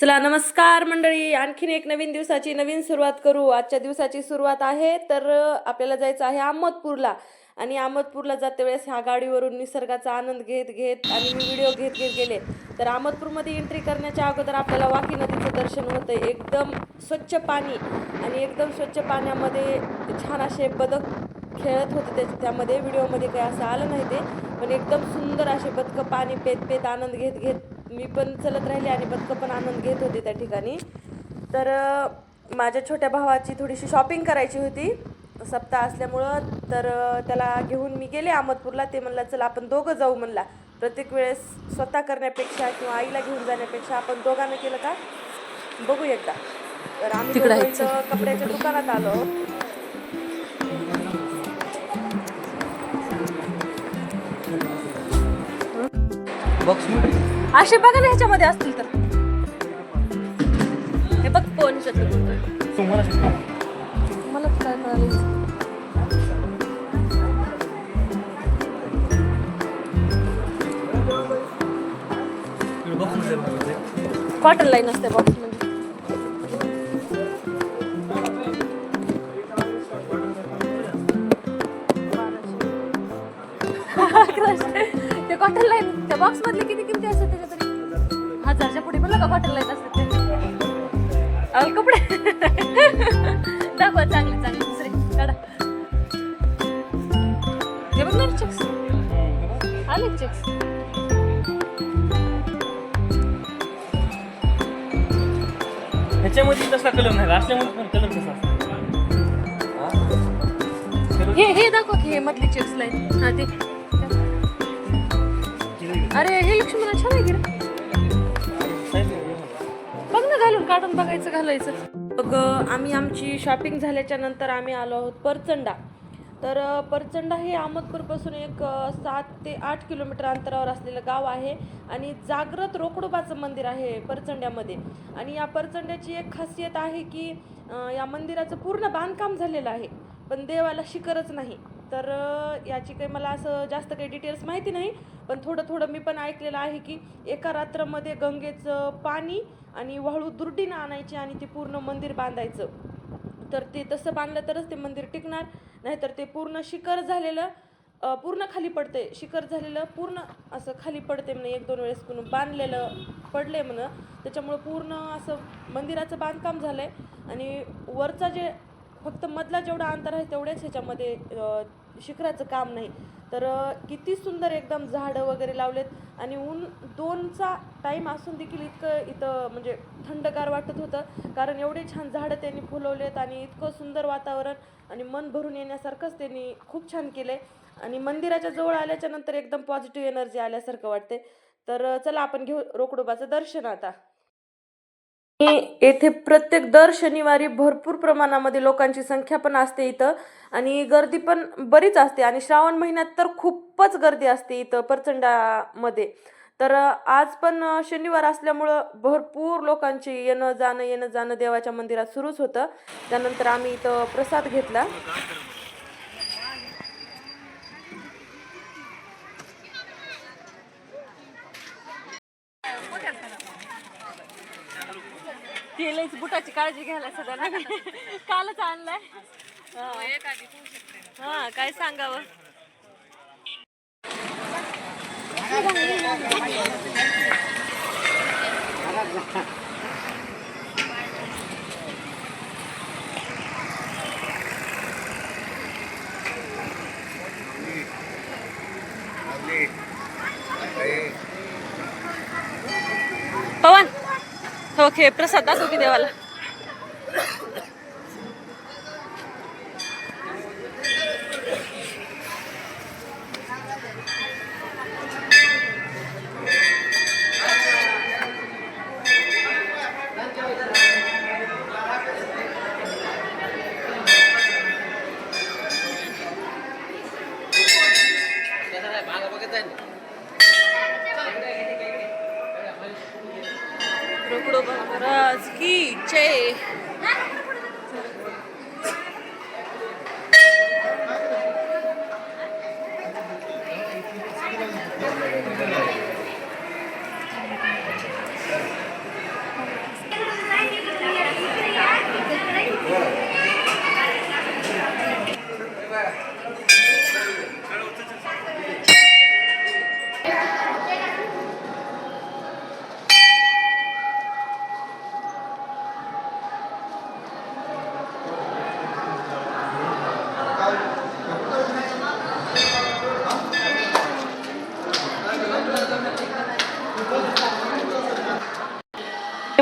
चला नमस्कार मंडळी. आणखीन एक नवीन दिवसाची नवीन सुरुवात करू. आजच्या दिवसाची सुरुवात आहे तर आपल्याला जायचं आहे अहमदपूरला. आणि अहमदपूरला जाते वेळेस ह्या गाडीवरून निसर्गाचा आनंद घेत घेत आणि मी व्हिडिओ घेत घेत गेले. तर अहमदपूरमध्ये एंट्री करण्याच्या अगोदर आपल्याला वाकी नदीचं दर्शन होतं एकदम स्वच्छ पाणी आणि एकदम स्वच्छ पाण्यामध्ये छान असे बदक खेळत होते त्या त्यामध्ये. व्हिडिओमध्ये काही असं आलं नाही ते पण एकदम सुंदर असे बदकं पाणी पेत पेत आनंद घेत घेत मी पण चलत राहिले आणि बदकं पण आनंद घेत होते त्या ठिकाणी. तर माझ्या छोट्या भावाची थोडीशी शॉपिंग करायची होती. सप्ताह असल्यामुळं तर त्याला घेऊन मी गेले अहमदपूरला. ते म्हणलं चला आपण दोघं जाऊ म्हणला. प्रत्येक वेळेस स्वतः करण्यापेक्षा किंवा आईला घेऊन जाण्यापेक्षा आपण दोघांना केलं का? बघू एकदा. तर आम्ही कपड्याच्या दुकानात आलो. बॉक्स असे बघा ना ह्याच्यामध्ये असतील तर. हे बघ फोन मला काय कळालं कॉटन लाईन असते बॉक्स कॉटन लाईन त्या बॉक्स मधले किती किमती असतात त्याच्या तरी हजारच्या पुढे पण का कॉटन लाईन असतात अहो, कपडे दाखवा चांगले चांगले दुसरे. काढा. हे बघ ना चेक्स आले चेक्स ह्याच्यामध्ये तसला कलर नाही असल्यामुळे पण कलर कसा असतो. हे हे दाखव की हे मधली चेक्स लाईन हा ते. अरे हे लक्ष्मणा छान आहे की रे? बघ ना घालून काढून बघायचं घालायचं. मग आम्ही आमची शॉपिंग झाल्याच्यानंतर आम्ही आलो आहोत परचंडा. तर परचंडा हे अहमदपूरपासून एक सात ते आठ किलोमीटर अंतरावर असलेलं गाव आहे आणि जागृत रोकडोबाचं मंदिर आहे परचंड्यामध्ये. आणि या परचंड्याची एक खासियत आहे की या मंदिराचं पूर्ण बांधकाम झालेलं आहे पण देवाला शिखरच नाही. तर याची काही मला असं जास्त काही डिटेल्स माहिती नाही पण थोडं थोडं मी पण ऐकलेलं आहे की एका रात्रामध्ये गंगेचं पाणी आणि वाळू दुर्डीनं आणायची आणि ते पूर्ण मंदिर बांधायचं. तर ते तसं बांधलं तरच ते मंदिर टिकणार नाहीतर ते पूर्ण शिखर झालेलं पूर्ण खाली पडते शिखर झालेलं पूर्ण असं खाली पडते म्हणे एक दोन वेळेस कुणी बांधलेलं पडले म्हण. त्याच्यामुळं पूर्ण असं मंदिराचं बांधकाम झालं आहे आणि वरचा जे फक्त मधला जेवढा अंतर आहे तेवढ्याच ह्याच्यामध्ये शिखराचं काम नाही. तर किती सुंदर एकदम झाडं वगैरे लावलेत आणि ऊन दोनचा टाईम असून देखील इतकं इथं म्हणजे थंडगार वाटत होतं. कारण एवढे छान झाडं त्यांनी फुलवलेत आणि इतकं सुंदर वातावरण आणि मन भरून येण्यासारखंच त्यांनी खूप छान केलं आहे आणि मंदिराच्या जवळ आल्याच्यानंतर एकदम पॉझिटिव्ह एनर्जी आल्यासारखं वाटते तर चला आपण घेऊ रोकडोबाचं दर्शन आता. आणि येथे प्रत्येक दर शनिवारी भरपूर प्रमाणामध्ये लोकांची संख्या पण असते इथं. आणि गर्दी पण बरीच असते. आणि श्रावण महिन्यात तर खूपच गर्दी असते इथं प्रचंडामध्ये. तर आज पण शनिवार असल्यामुळं भरपूर लोकांची येणं जाणं येणं जाणं देवाच्या मंदिरात सुरूच होतं. त्यानंतर आम्ही इथं प्रसाद घेतला. केलंच बुटाची काळजी घ्यायला सगळ्यांना कालच आणलाय. हा. हा काय सांगावं? ओके प्रसाद दाखव की देवाला. महाराज की जय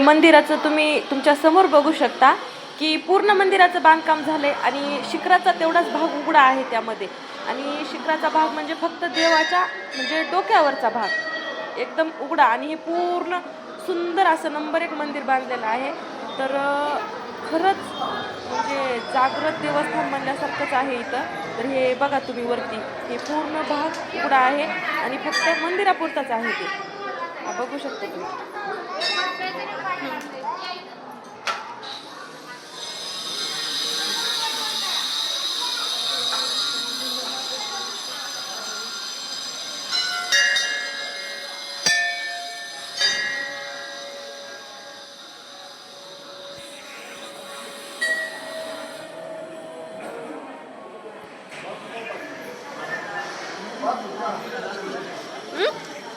मंदिराचं तुम्ही तुमच्यासमोर बघू शकता की पूर्ण मंदिराचं बांधकाम झालंय आणि शिखराचा तेवढाच भाग उघडा आहे त्यामध्ये. आणि शिखराचा भाग म्हणजे फक्त देवाच्या म्हणजे डोक्यावरचा भाग. एकदम उघडा आणि हे पूर्ण सुंदर असं नंबर एक मंदिर बांधलेलं आहे. तर खरंच म्हणजे जागृत देवस्थान म्हणल्यासारखंच आहे इथं. तर हे बघा तुम्ही वरती. हे पूर्ण भाग उघडा आहे आणि फक्त मंदिरापुरताच आहे ते. बघू शकता तुम्ही.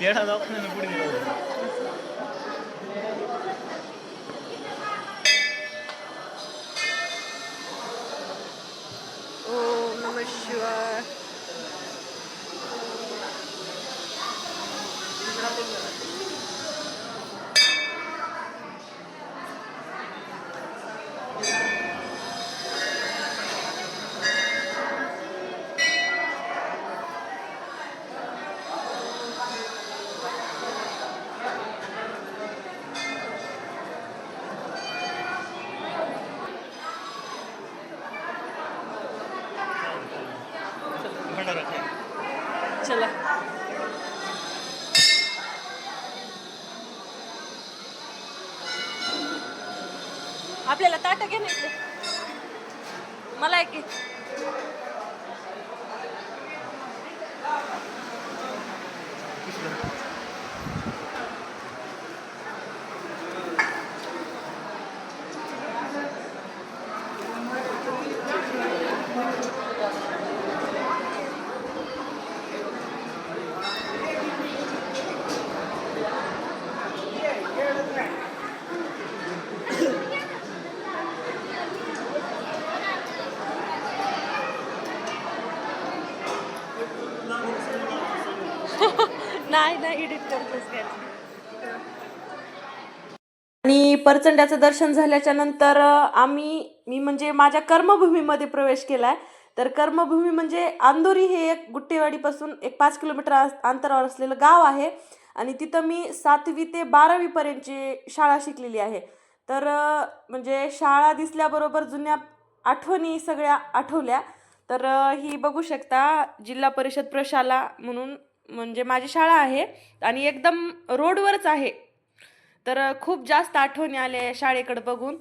얘랑 나 혼내는 뿌리는 Sure. चला आपल्याला ताट घे ना मला एक घे. नाही नाही एडिट करतोस आणि परचंड्याचं दर्शन झाल्याच्यानंतर आम्ही मी म्हणजे माझ्या कर्मभूमीमध्ये प्रवेश केलाय. तर कर्मभूमी म्हणजे आंदोरी हे एक गुट्टेवाडीपासून एक पाच किलोमीटर अंतरावर असलेलं गाव आहे. आणि तिथं मी सातवी ते बारावीपर्यंतची शाळा शिकलेली आहे. तर म्हणजे शाळा दिसल्याबरोबर जुन्या आठवणी सगळ्या आठवल्या. तर ही बघू शकता जिल्हा परिषद प्रशाला म्हणून म्हणजे माझी शाळा आहे आणि एकदम रोडवरच आहे. तर खूप जास्त आठवणी आल्या या बघून.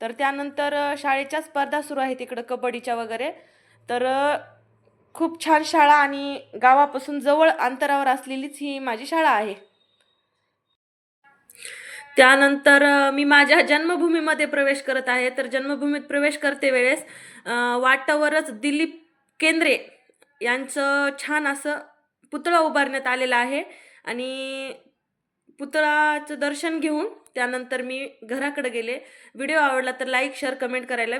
तर त्यानंतर शाळेच्या स्पर्धा सुरू आहेत इकडं कबड्डीच्या वगैरे. तर खूप छान शाळा आणि गावापासून जवळ अंतरावर असलेलीच ही माझी शाळा आहे. त्यानंतर मी माझ्या जन्मभूमीमध्ये प्रवेश करत आहे. तर जन्मभूमीत प्रवेश करते वेळेस वाटावरच दिलीप केंद्रे यांचं छान असं पुतळा उभारण्यात आलेला आहे आणि पुतळाचं दर्शन घेऊन त्यानंतर मी घराकडे गेले. व्हिडिओ आवडला तर लाईक शेअर कमेंट करायला